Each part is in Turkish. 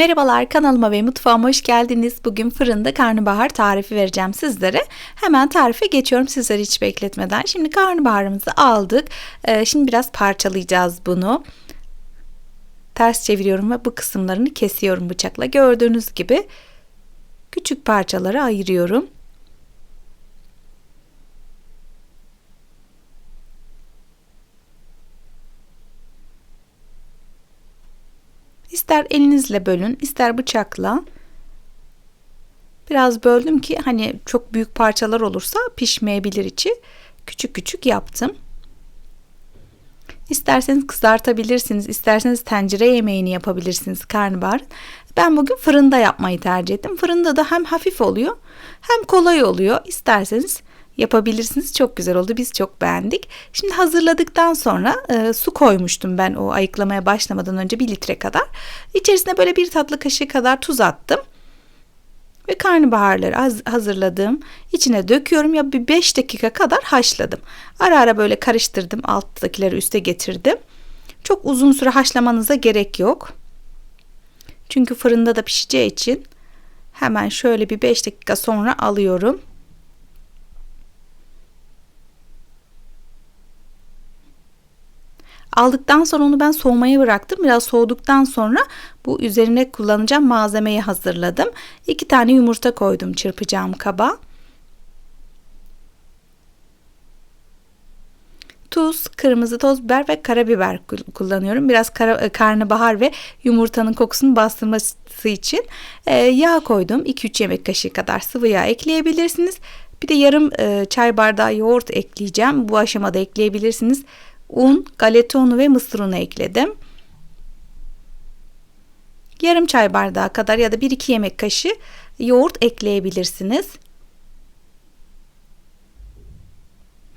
Merhabalar kanalıma ve mutfağıma hoş geldiniz. Bugün fırında karnabahar tarifi vereceğim sizlere. Hemen tarife geçiyorum sizleri hiç bekletmeden. Şimdi karnabaharımızı aldık. Ee, şimdi biraz parçalayacağız bunu. Ters çeviriyorum ve bu kısımlarını kesiyorum bıçakla. Gördüğünüz gibi küçük parçalara ayırıyorum. İster elinizle bölün, ister bıçakla. Biraz böldüm ki hani çok büyük parçalar olursa pişmeyebilir içi. Küçük küçük yaptım. İsterseniz kızartabilirsiniz, isterseniz tencere yemeğini yapabilirsiniz karnabahar. Ben bugün fırında yapmayı tercih ettim. Fırında da hem hafif oluyor hem kolay oluyor. İsterseniz yapabilirsiniz. Çok güzel oldu. Biz çok beğendik. Şimdi hazırladıktan sonra e, su koymuştum ben o ayıklamaya başlamadan önce bir litre kadar. İçerisine böyle bir tatlı kaşığı kadar tuz attım. Ve karnabaharları hazırladım. İçine döküyorum ya bir 5 dakika kadar haşladım. Ara ara böyle karıştırdım. Alttakileri üste getirdim. Çok uzun süre haşlamanıza gerek yok. Çünkü fırında da pişeceği için hemen şöyle bir 5 dakika sonra alıyorum. Aldıktan sonra onu ben soğumaya bıraktım. Biraz soğuduktan sonra bu üzerine kullanacağım malzemeyi hazırladım. İki tane yumurta koydum çırpacağım kaba. Tuz, kırmızı toz biber ve karabiber kullanıyorum. Biraz kara, e, karnabahar ve yumurtanın kokusunu bastırması için e, yağ koydum. 2-3 yemek kaşığı kadar sıvı yağ ekleyebilirsiniz. Bir de yarım e, çay bardağı yoğurt ekleyeceğim. Bu aşamada ekleyebilirsiniz un, galeta unu ve mısır unu ekledim. Yarım çay bardağı kadar ya da 1-2 yemek kaşığı yoğurt ekleyebilirsiniz.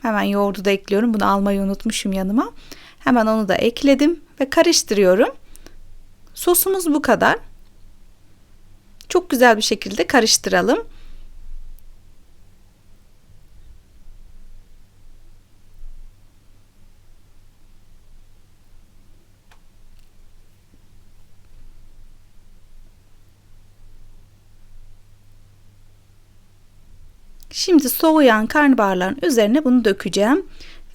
Hemen yoğurdu da ekliyorum. Bunu almayı unutmuşum yanıma. Hemen onu da ekledim ve karıştırıyorum. Sosumuz bu kadar. Çok güzel bir şekilde karıştıralım. Şimdi soğuyan karnabaharların üzerine bunu dökeceğim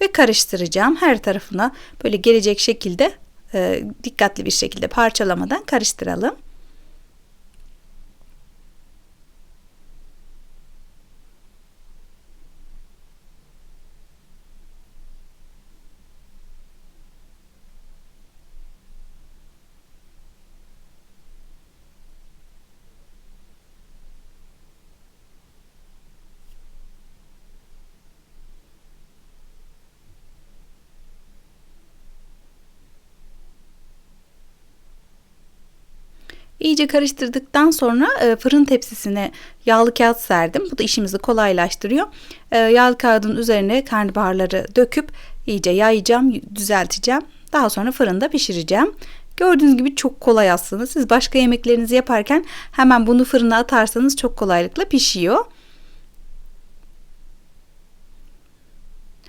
ve karıştıracağım. Her tarafına böyle gelecek şekilde e, dikkatli bir şekilde parçalamadan karıştıralım. İyice karıştırdıktan sonra e, fırın tepsisine yağlı kağıt serdim. Bu da işimizi kolaylaştırıyor. E, yağlı kağıdın üzerine karnabaharları döküp iyice yayacağım, düzelteceğim. Daha sonra fırında pişireceğim. Gördüğünüz gibi çok kolay aslında. Siz başka yemeklerinizi yaparken hemen bunu fırına atarsanız çok kolaylıkla pişiyor.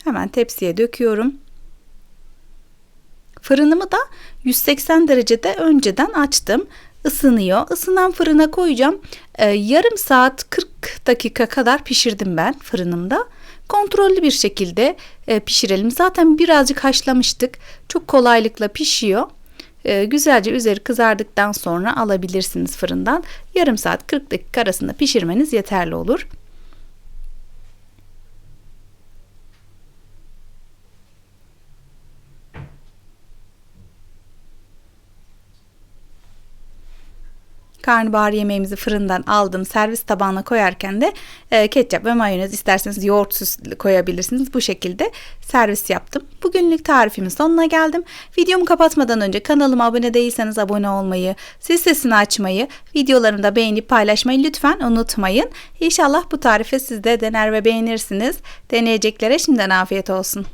Hemen tepsiye döküyorum. Fırınımı da 180 derecede önceden açtım ısınıyor. Isınan fırına koyacağım. Ee, yarım saat 40 dakika kadar pişirdim ben fırınımda. Kontrollü bir şekilde e, pişirelim. Zaten birazcık haşlamıştık. Çok kolaylıkla pişiyor. E, güzelce üzeri kızardıktan sonra alabilirsiniz fırından. Yarım saat 40 dakika arasında pişirmeniz yeterli olur. Karnabahar yemeğimizi fırından aldım. Servis tabağına koyarken de e, ketçap ve mayonez isterseniz yoğurt süs koyabilirsiniz. Bu şekilde servis yaptım. Bugünlük tarifimin sonuna geldim. Videomu kapatmadan önce kanalıma abone değilseniz abone olmayı, ses sesini açmayı, videolarımı da beğenip paylaşmayı lütfen unutmayın. İnşallah bu tarifi siz de dener ve beğenirsiniz. Deneyeceklere şimdiden afiyet olsun.